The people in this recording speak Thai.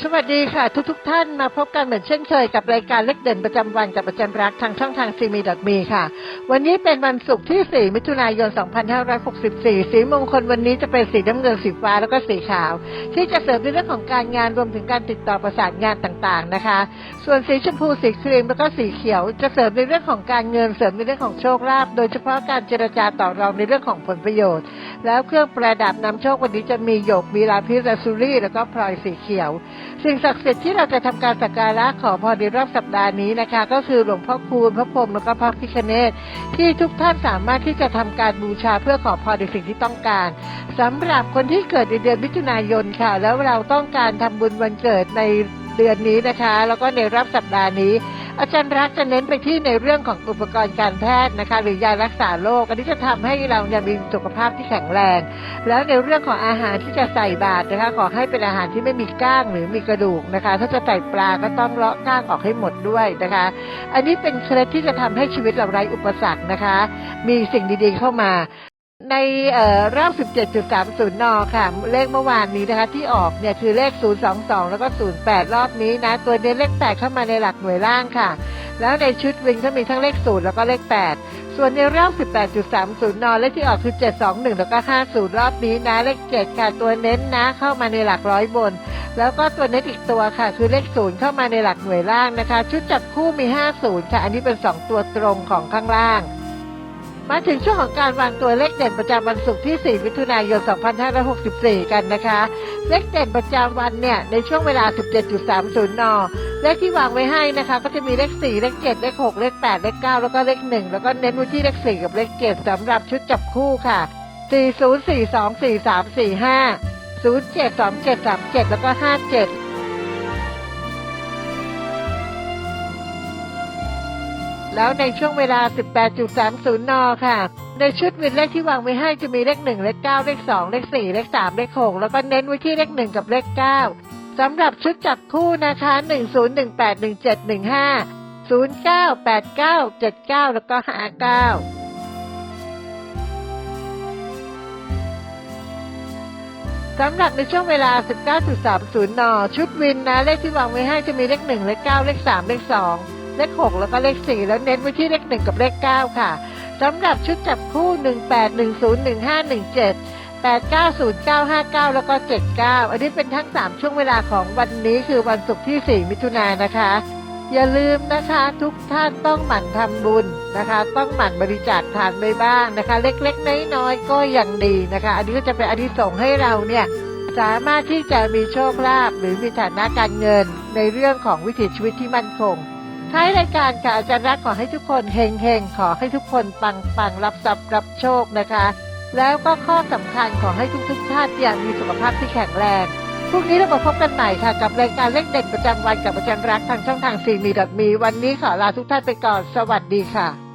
สวัสดีค่ะ ทุกทท่านมาพบกันเหมือนเช่นเคยกับรายการเล็กเด่นประจำวันกับอาจารย์รักทางช่องทางซีมีดอทมีค่ะ วันนี้เป็นวันศุกร์ที่ 4 มิถุนายน 2564 สีมงคลวันนี้จะเป็นสีน้ำเงินสีฟ้าแล้วก็สีขาว ที่จะเสริมในเรื่องของการงานรวมถึงการติดต่อประสานงานต่างๆนะคะ ส่วนสีชมพูสีครีมแล้วก็สีเขียว จะเสริมในเรื่องของการเงินเสริมในเรื่องของโชคลาภโดยเฉพาะการเจรจาต่อรองในเรื่องของผลประโยชน์ แล้วเครื่องประดับนำโชควันนี้จะมีหยกมีลาพิราซูรี่แล้วก็พลอยสีเขียว สิ่งศักดิ์สิทธิ์ที่เราจะทำการสักการะขอพรในรอบสัปดาห์นี้นะคะ ก็คือหลวงพ่อคูณพระพรหมแล้วก็พระพิฆเนศที่ทุกท่านสามารถที่จะทำการบูชาเพื่อขอพรในสิ่งที่ต้องการสำหรับคนที่เกิดในเดือนมิถุนายนค่ะ แล้วเราต้องการทำบุญวันเกิดในเดือนนี้นะคะ แล้วก็ในรอบสัปดาห์นี้ อาจารย์รักจะเน้นไปที่ในเรื่องของอุปกรณ์การแพทย์นะคะ หรือยารักษาโรคอันนี้จะทำให้เราเนี่ยมีสุขภาพที่แข็งแรง แล้วในเรื่องของอาหารที่จะใส่บาตรนะคะ ขอให้เป็นอาหารที่ไม่มีก้างหรือมีกระดูกนะคะ ถ้าจะใส่ปลาก็ต้องเลาะก้างออกให้หมดด้วยนะคะ อันนี้เป็นเคล็ดที่จะทำให้ชีวิตเราไร้อุปสรรคนะคะ มีสิ่งดีๆเข้ามา ในเอ่อรอบ 17.30 น ค่ะ เลขเมื่อวานนี้นะคะที่ออกเนี่ยคือเลข 022 แล้วก็ 08 รอบนี้นะ ตัวเน้นเลข 8 เข้ามาในหลักหน่วยล่างค่ะ แล้วในชุดวินก็มีทั้งเลข 0 แล้วก็เลข 8 ส่วนในรอบ 18.30 น เลขที่ออกคือ 721 แล้วก็ 50 รอบนี้นะ เลข 7 ค่ะ ตัวเน้นนะเข้ามาในหลักร้อยบน แล้วก็ตัวเน้นอีกตัวค่ะ คือเลข 0 เข้ามาในหลักหน่วยล่างนะคะ ชุดจับคู่มี 50 ค่ะ อันนี้เป็น 2 ตัวตรงของข้างล่าง มาถึงช่วงของการวางตัวเลขเด่นประจำวันศุกร์ที่ 4 มิถุนายน 2564 กันนะคะ เลขเด่นประจำวันเนี่ย ในช่วงเวลา 17.30 น เลขที่วางไว้ให้นะคะ ก็จะมีเลข 4 เลข 7 เลข 6 เลข 8 เลข 9 แล้วก็เลข 1 แล้วก็เน้นไว้ที่เลข 4 กับเลข 7สำหรับชุดจับคู่ค่ะ 40424345 072737 แล้วก็ 57 แล้วในช่วงเวลา 18.30 น ค่ะ ในชุดวินเลขที่วางไว้ให้จะมีเลข 1 เลข 9 เลข 2 เลข 4 เลข 3 เลข 6 แล้วก็เน้นไว้ที่เลข 1 กับเลข 9 สำหรับชุดจับคู่นะคะ 10181715 098979 แล้วก็ 59สำหรับในช่วงเวลา 19.30 น ชุดวินนะ เลขที่วางไว้ให้จะมีเลข 1 เลข 9 เลข 3 เลข 2 เลข 6 แล้วก็เลข 4 แล้วเน้นไว้ที่เลข 1 กับเลข 9 ค่ะสำหรับชุดจับคู่ 18101517 890959 แล้วก็ 79 อันนี้เป็นทั้ง 3 ช่วงเวลาของวันนี้คือวันศุกร์ที่ 4 มิถุนายนนะคะ อย่าลืมนะคะทุกท่านต้องหมั่นทำบุญนะคะ ต้องหมั่นบริจาคทานไปบ้างนะคะ เล็กๆ น้อยๆ ก็ยังดีนะคะ อันนี้ก็จะเป็นอันิสงส์ให้เราเนี่ยสามารถที่จะมีโชคลาภหรือมีฐานะการเงินในเรื่องของวิถีชีวิตที่มั่นคง ท้ายรายการค่ะอาจารย์รักขอให้ทุกคนเฮงเฮงขอให้ทุกคนปังปังรับทรัพย์รับโชคนะคะ แล้วก็ข้อสำคัญขอให้ทุกทุกท่านเนี่ยมีสุขภาพที่แข็งแรงพรุ่งนี้เรามาพบกันใหม่ค่ะ กับรายการเลขเด็กประจำวันกับอาจารย์รักทางช่องทางซีมีดมีวันนี้ขอลาทุกท่านไปก่อนสวัสดีค่ะ